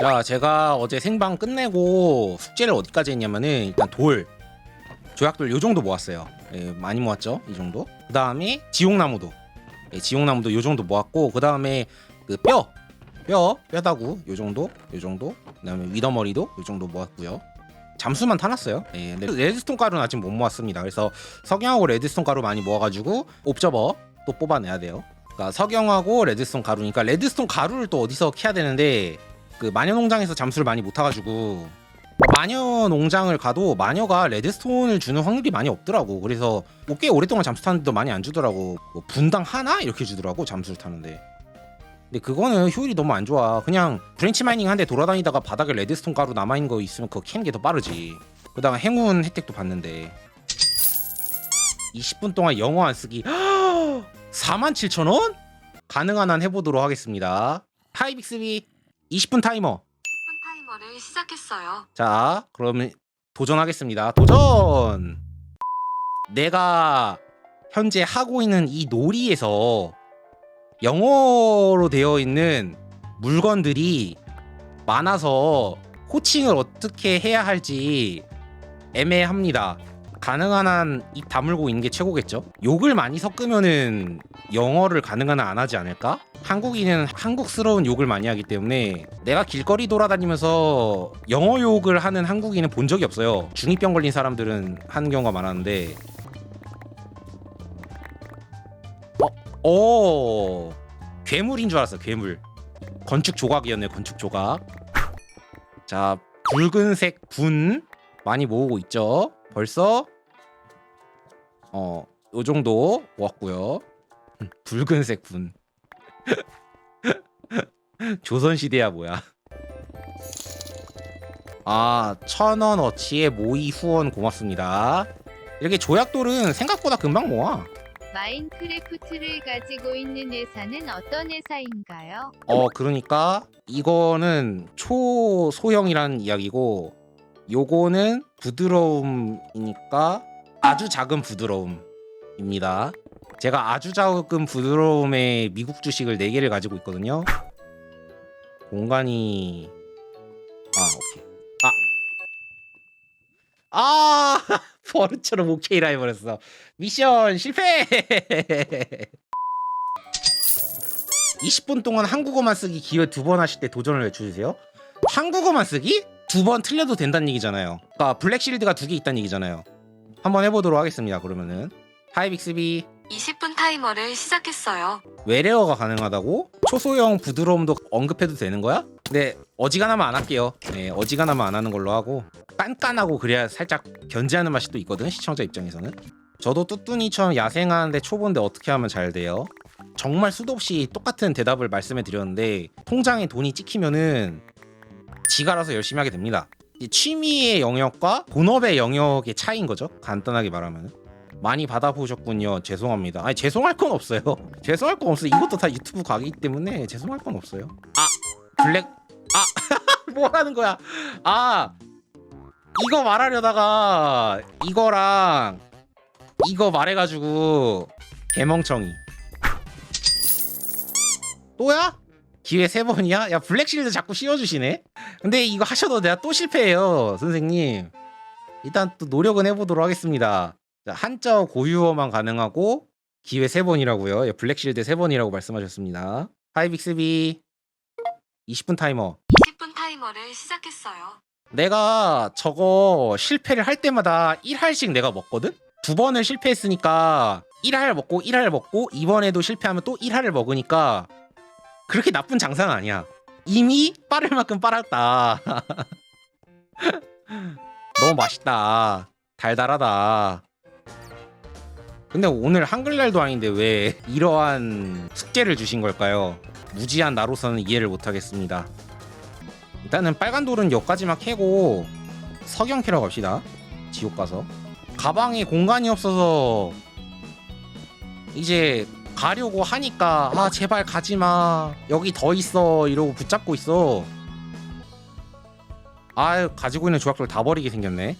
자, 제가 어제 생방 끝내고 숙제를 어디까지 했냐면은 일단 돌, 조약돌 요 정도 모았어요. 예, 많이 모았죠, 이 정도. 그 다음에 지옥나무도, 예, 지옥나무도 요 정도 모았고, 그 다음에 그 뼈, 뼈, 뼈다구 요 정도, 요 정도. 그 다음에 위더머리도 요 정도 모았고요. 잠수만 타놨어요. 예, 근데 레드스톤 가루는 아직 못 모았습니다. 그래서 석영하고 레드스톤 가루 많이 모아가지고 옵저버 또 뽑아내야 돼요. 그러니까 석영하고 레드스톤 가루니까 레드스톤 가루를 또 어디서 캐야 되는데 그 마녀 농장에서 잠수를 많이 못 타가지고 마녀 농장을 가도 마녀가 레드스톤을 주는 확률이 많이 없더라고. 그래서 뭐 꽤 오랫동안 잠수 타는데도 많이 안 주더라고. 뭐 분당 하나 이렇게 주더라고 잠수를 타는데. 근데 그거는 효율이 너무 안 좋아. 그냥 브랜치 마이닝 한 대 돌아다니다가 바닥에 레드스톤 가루 남아 있는 거 있으면 그거 캐는 게 더 빠르지. 그다가 행운 혜택도 받는데. 20분 동안 영어 안 쓰기 47,000원? 가능한 한 해보도록 하겠습니다. 하이빅스비 20분 타이머. 10분 타이머를 시작했어요. 자, 그러면 도전하겠습니다. 도전! 내가 현재 하고 있는 이 놀이에서 영어로 되어 있는 물건들이 많아서 호칭을 어떻게 해야 할지 애매합니다. 가능한 한 입 다물고 있는 게 최고겠죠? 욕을 많이 섞으면은 영어를 가능한 한 안 하지 않을까? 한국인은 한국스러운 욕을 많이 하기 때문에 내가 길거리 돌아다니면서 영어 욕을 하는 한국인은 본 적이 없어요. 중이병 걸린 사람들은 하는 경우가 많았는데 어, 오, 괴물인 줄 알았어. 괴물. 건축 조각이었네. 건축 조각. 자, 붉은색 분 많이 모으고 있죠. 벌써 어, 요 정도 모았고요. 음, 붉은색 분. 조선 시대야 뭐야? 아, 천 원 어치의 모의 후원 고맙습니다. 이렇게 조약돌은 생각보다 금방 모아. 마인크래프트를 가지고 있는 회사는 어떤 회사인가요? 어, 그러니까 이거는 초소형이라는 이야기고 요거는 부드러움이니까 아주 작은 부드러움입니다. 제가 아주 작은 부드러움의 미국 주식을 4개를 가지고 있거든요. 공간이 아, 오케이. 아. 아! 버릇처럼 오케이라 해버렸어. 미션 실패! 20분 동안 한국어만 쓰기 기회 두 번 하실 때 도전을 외쳐주세요. 한국어만 쓰기? 두 번 틀려도 된다는 얘기잖아요. 그러니까 블랙실드가 두 개 있다는 얘기잖아요. 한번 해보도록 하겠습니다. 그러면은 하이 빅스비 20분 타이머를 시작했어요. 외래어가 가능하다고? 초소형 부드러움도 언급해도 되는 거야? 네 어지간하면 안 할게요. 네 어지간하면 안 하는 걸로 하고 깐깐하고 그래야 살짝 견제하는 맛이 또 있거든 시청자 입장에서는. 저도 뚜뚜니처럼 야생하는데 초보인데 어떻게 하면 잘 돼요? 정말 수도 없이 똑같은 대답을 말씀해 드렸는데 통장에 돈이 찍히면은 지가 알아서 열심히 하게 됩니다. 이 취미의 영역과 본업의 영역의 차이인 거죠. 간단하게 말하면. 많이 받아보셨군요. 죄송합니다. 아니 죄송할 건 없어요. 죄송할 건 없어요. 이것도 다 유튜브 가기 때문에 죄송할 건 없어요. 아 블랙 아 뭐라는 거야? 아 이거 말하려다가 이거랑 이거 말해가지고 개멍청이 또야? 기회 세 번이야? 야 블랙실드 자꾸 씌워주시네. 근데 이거 하셔도 내가 또 실패해요, 선생님. 일단 또 노력은 해보도록 하겠습니다. 자, 한자 고유어만 가능하고 기회 세 번이라고요. 예, 블랙실드 세 번이라고 말씀하셨습니다. 하이 빅스비 20분 타이머. 20분 타이머를 시작했어요. 내가 저거 실패를 할 때마다 1할씩 내가 먹거든? 두 번을 실패했으니까 1할 먹고 1할 먹고 이번에도 실패하면 또 1할을 먹으니까 그렇게 나쁜 장사는 아니야. 이미 빠를 만큼 빨았다. 너무 맛있다. 달달하다. 근데 오늘 한글날도 아닌데 왜 이러한 숙제를 주신 걸까요? 무지한 나로서는 이해를 못하겠습니다. 일단은 빨간 돌은 여기까지만 캐고 석영 캐러 갑시다. 지옥 가서 가방에 공간이 없어서 이제 가려고 하니까 아 제발 가지마 여기 더 있어 이러고 붙잡고 있어. 아 가지고 있는 조약돌 다 버리게 생겼네.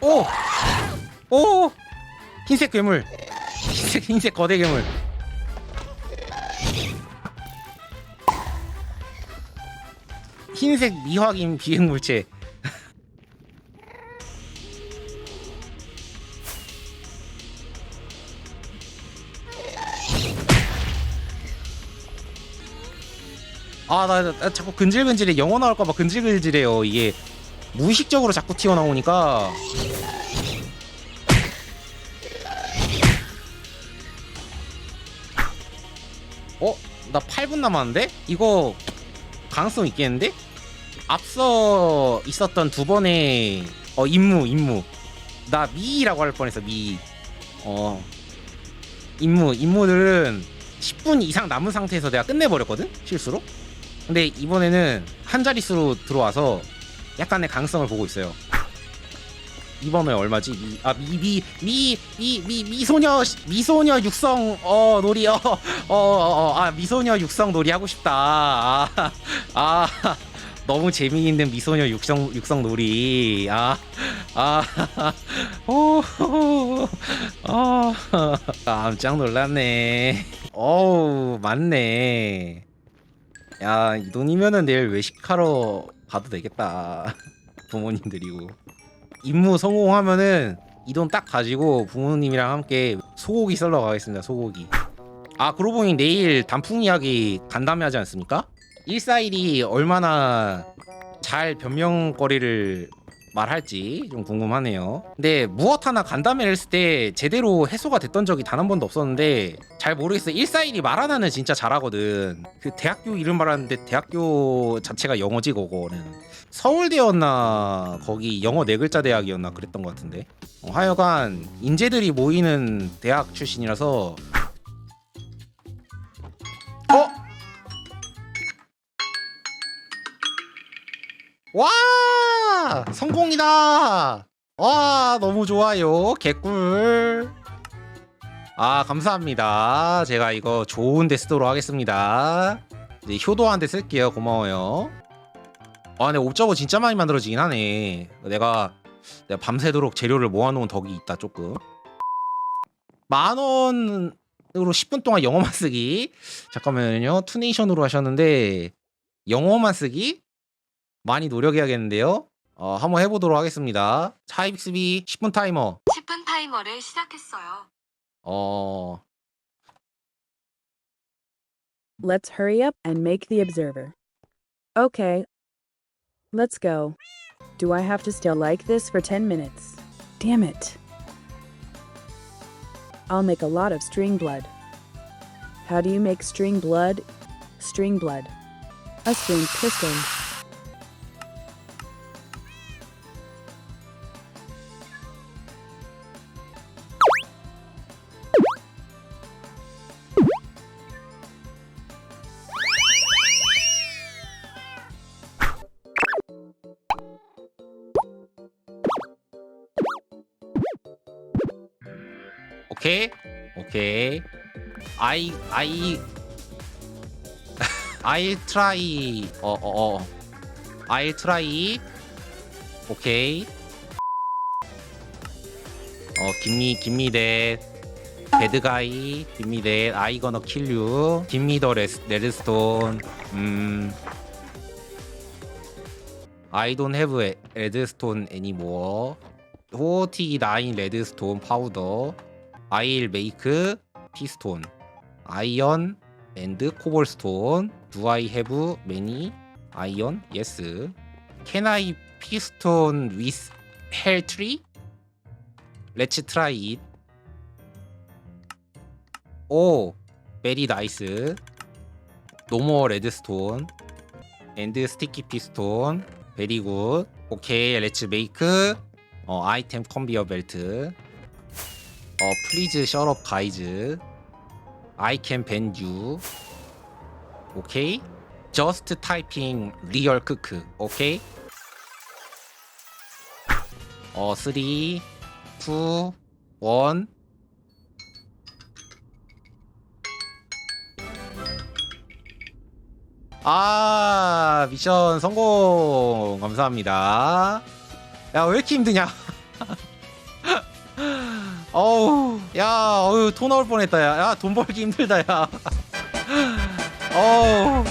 오! 오! 흰색 괴물. 흰색 흰색 거대 괴물. 흰색 미확인 비행물체 아나 자꾸 근질근질해. 영어 나올까봐 근질근질해요. 이게 무의식적으로 자꾸 튀어나오니까. 어? 나 8분 남았는데? 이거 가능성 있겠는데? 앞서 있었던 두 번의 어 임무 임무. 나 미라고 할 뻔했어 미어. 임무 임무들은 10분 이상 남은 상태에서 내가 끝내버렸거든 실수로 근데 이번에는 한 자릿수로 들어와서 약간의 가능성을 보고 있어요 이번에 얼마지? 미, 아, 미, 미, 미, 미, 미, 미소녀, 미소녀 육성, 어, 놀이, 어, 어, 어, 어, 아, 미소녀 육성 놀이 하고 싶다. 아, 아, 너무 재미있는 미소녀 육성, 육성 놀이. 아, 아, 오, 아, 깜짝 놀랐네. 어우, 맞네. 야, 이 돈이면은 내일 외식하러 가도 되겠다. 부모님 드리고. 임무 성공하면은 이 돈 딱 가지고 부모님이랑 함께 소고기 썰러 가겠습니다. 소고기. 아 그러고 보니 내일 단풍 이야기 간담회 하지 않습니까? 141이 얼마나 잘 변명거리를 말할지 좀 궁금하네요. 근데 무엇 하나 간담회를 했을 때 제대로 해소가 됐던 적이 단 한 번도 없었는데 잘 모르겠어요. 141이 말 하나는 진짜 잘하거든. 그 대학교 이름 말하는데 대학교 자체가 영어지 그거는. 서울대였나 거기 영어 네 글자 대학이었나 그랬던 것 같은데. 어, 하여간 인재들이 모이는 대학 출신이라서 어? 와 성공이다. 와 너무 좋아요. 개꿀. 아 감사합니다. 제가 이거 좋은 데 쓰도록 하겠습니다. 이제 효도한테 쓸게요. 고마워요. 아 근데 옵저버 진짜 많이 만들어지긴 하네. 내가 내가 밤새도록 재료를 모아놓은 덕이 있다 조금. 만원으로 10분 동안 영어만 쓰기. 잠깐만요. 투네이션으로 하셨는데 영어만 쓰기? 많이 노력해야겠는데요 어 한번 해보도록 하겠습니다 차이빅스비 10분 타이머 10분 타이머를 시작했어요. 어 Let's hurry up and make the observer. Okay. Let's go. Do I have to stay like this for 10 minutes? Damn it. I'll make a lot of string blood. How do you make string blood? String blood. A string piston. 오케이? 오케이. I I I try. 어어어. I try. 오케이. 어 김미 김미대 배드가이 김미대 I gonna kill you. 김미더 레스 레드스톤 음. I don't have a 레드 스톤 anymore 49 레드스톤 파우더 I'll make piston, iron and cobblestone. Do I have many iron? Yes. Can I piston with hell tree? Let's try it. Oh, very nice. No more redstone and sticky piston. Very good. Okay, let's make 어, 어, shut up guys. I can ban you. 오케이. Just typing real cook. 오케이. 어, 3 2 1 아, 미션 성공. 감사합니다. 야, 왜 이렇게 힘드냐? 어우, 야, 어우, 토 나올 뻔했다, 야. 야, 돈 벌기 힘들다, 야. 어우.